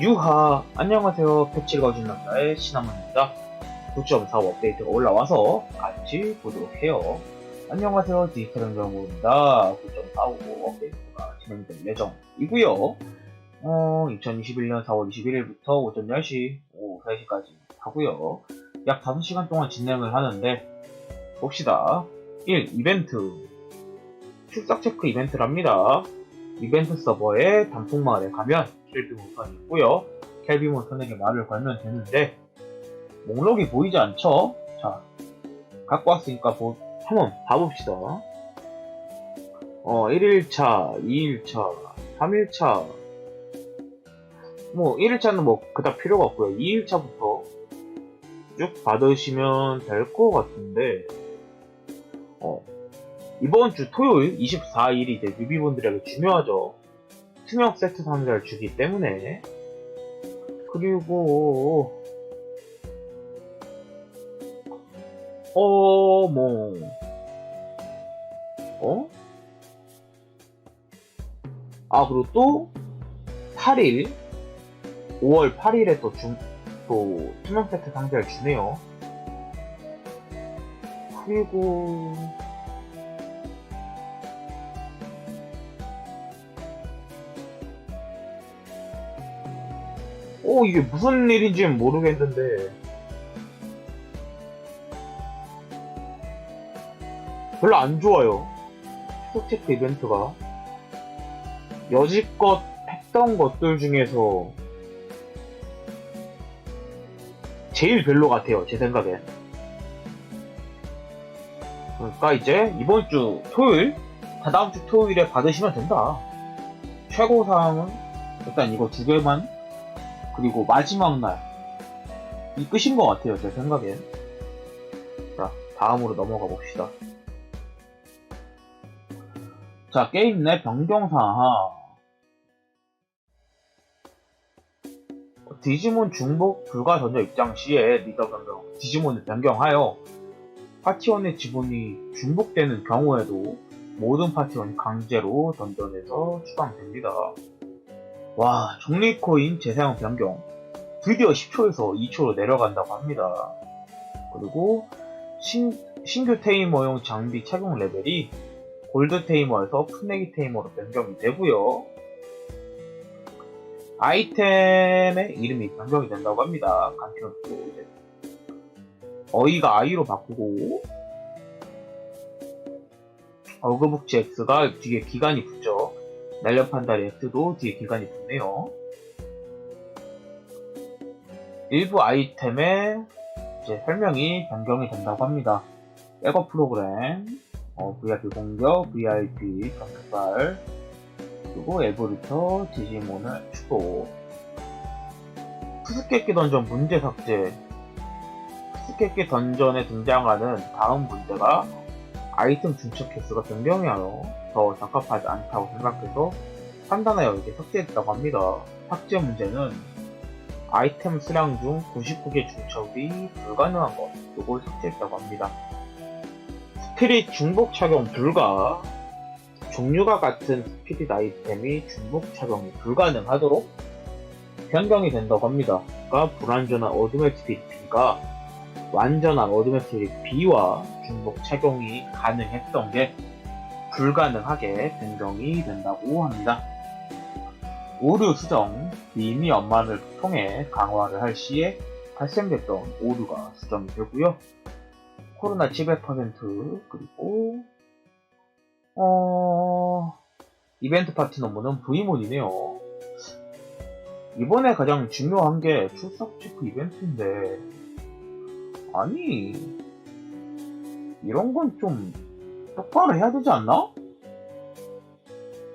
유하 안녕하세요. 패치를 거준 남자의 시나몬입니다. 9.45 업데이트가 올라와서 같이 보도록 해요. 안녕하세요. 디지털 행정부입니다. 9.45 업데이트가 진행될 예정이고요. 어, 2021년 4월 21일부터 오전 10시 오후 3시까지 하고요. 약 5시간 동안 진행을 하는데 봅시다. 1. 이벤트 출석 체크 이벤트랍니다 이벤트 서버에 단풍마을에 가면 켈비 모선이 있고요. 켈비 모선에게 말을 걸면 되는데 목록이 보이지 않죠? 자, 갖고 왔으니까 보, 한번 봐봅시다. 어, 1일차, 2일차, 3일차 뭐 1일차는 뭐 그닥 필요가 없고요. 2일차부터 쭉 받으시면 될 것 같은데 어, 이번 주 토요일 24일이 이제 뉴비분들에게 중요하죠. 투명 세트 상자를 주기 때문에 그리고 어, 뭐, 어? 아, 그리고 또, 8일, 5월 8일에 또 중, 또, 투명 세트 상자를 주네요. 그리고, 오, 이게 무슨 일인지는 모르겠는데. 별로 안 좋아요. 체크 이벤트가. 여지껏 했던 것들 중에서 제일 별로 같아요, 제 생각엔. 그러니까 이제 이번 주 토요일, 다다음 주 토요일에 받으시면 된다. 최고 사항은 일단 이거 두 개만 그리고 마지막 날. 이 끝인 것 같아요, 제 생각엔. 자, 다음으로 넘어가 봅시다. 자, 게임 내 변경사항. 디지몬 중복 불가 던져 입장 시에 리더 변경, 디지몬을 변경하여 파티원의 지분이 중복되는 경우에도 모든 파티원이 강제로 던전에서 추방됩니다. 와, 종리코인 재사용 변경. 드디어 10초에서 2초로 내려간다고 합니다. 그리고 신, 신규 테이머용 장비 착용 레벨이 골드 테이머에서 풋내기 테이머로 변경이 되고요. 아이템의 이름이 변경이 된다고 합니다. 간편도 이제 어이가 아이로 바꾸고 어그북지 X가 뒤에 기간이 붙죠. 날렵한 다리 X도 뒤에 기간이 붙네요. 일부 아이템의 이제 설명이 변경이 된다고 합니다. 백업 프로그램, 어, VIP 공격, VIP 경찰, 그리고 엘보리터, 디지몬을 추고, 푸스케끼 던전 문제 삭제, 푸스케끼 던전에 등장하는 다음 문제가 아이템 중첩 개수가 변경하여 더 적합하지 않다고 생각해서 판단하여 이제 삭제했다고 합니다. 삭제 문제는 아이템 수량 중 99개 중첩이 불가능한 것, 이걸 삭제했다고 합니다. 스피릿 중복 착용 불가, 종류가 같은 스피릿 아이템이 중복 착용이 불가능하도록 변경이 된다고 합니다. 그러니까 불완전한 어둠의 스피릿 B가 완전한 스피릿 B와 중복 착용이 가능했던 게 불가능하게 변경이 된다고 합니다. 오류 수정, 미미 업만을 통해 강화를 할 시에 발생됐던 오류가 수정이 되고요. 코로나 700% 그리고 어 이벤트 파티 업무는 V몬이네요. 이번에 가장 중요한 게 출석 체크 이벤트인데 아니 이런 건 좀 똑바로 해야 되지 않나?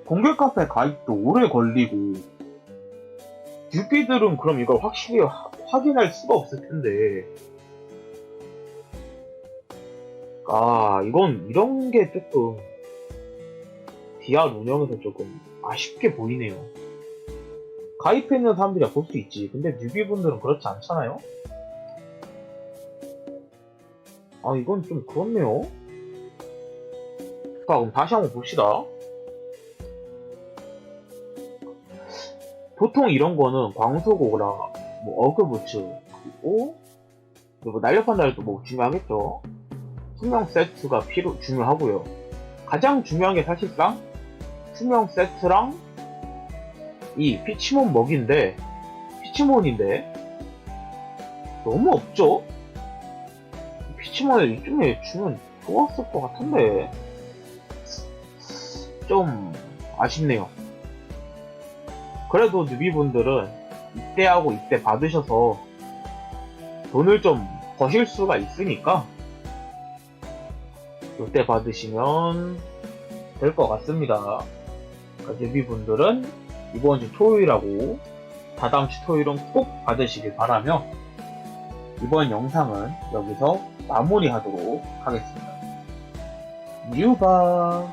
공개 카페 가입도 오래 걸리고 뉴비들은 그럼 이걸 확실히 하- 확인할 수가 없을 텐데. 아 이건 이런 게 조금 DR 운영에서 조금 아쉽게 보이네요. 가입했는 사람들이 볼 수 있지. 근데 뉴비분들은 그렇지 않잖아요 아 이건 좀 그렇네요 자, 그럼 다시 한번 봅시다. 보통 이런 거는 광소고라, 뭐, 어그부츠, 그리고, 그리고 날렵한 날도 뭐 중요하겠죠. 투명 세트가 필요, 중요하고요. 가장 중요한 게 사실상, 투명 세트랑, 이 피치몬 먹인데, 피치몬인데, 너무 없죠? 피치몬을 이쯤에 주면 좋았을 것 같은데, 좀 아쉽네요. 그래도 뉴비분들은 이때하고 이때 받으셔서 돈을 좀 버실 수가 있으니까 이때 받으시면 될 것 같습니다. 그러니까 뉴비분들은 이번 주 토요일하고 다다음 주 토요일은 꼭 받으시길 바라며 이번 영상은 여기서 마무리하도록 하겠습니다. 유바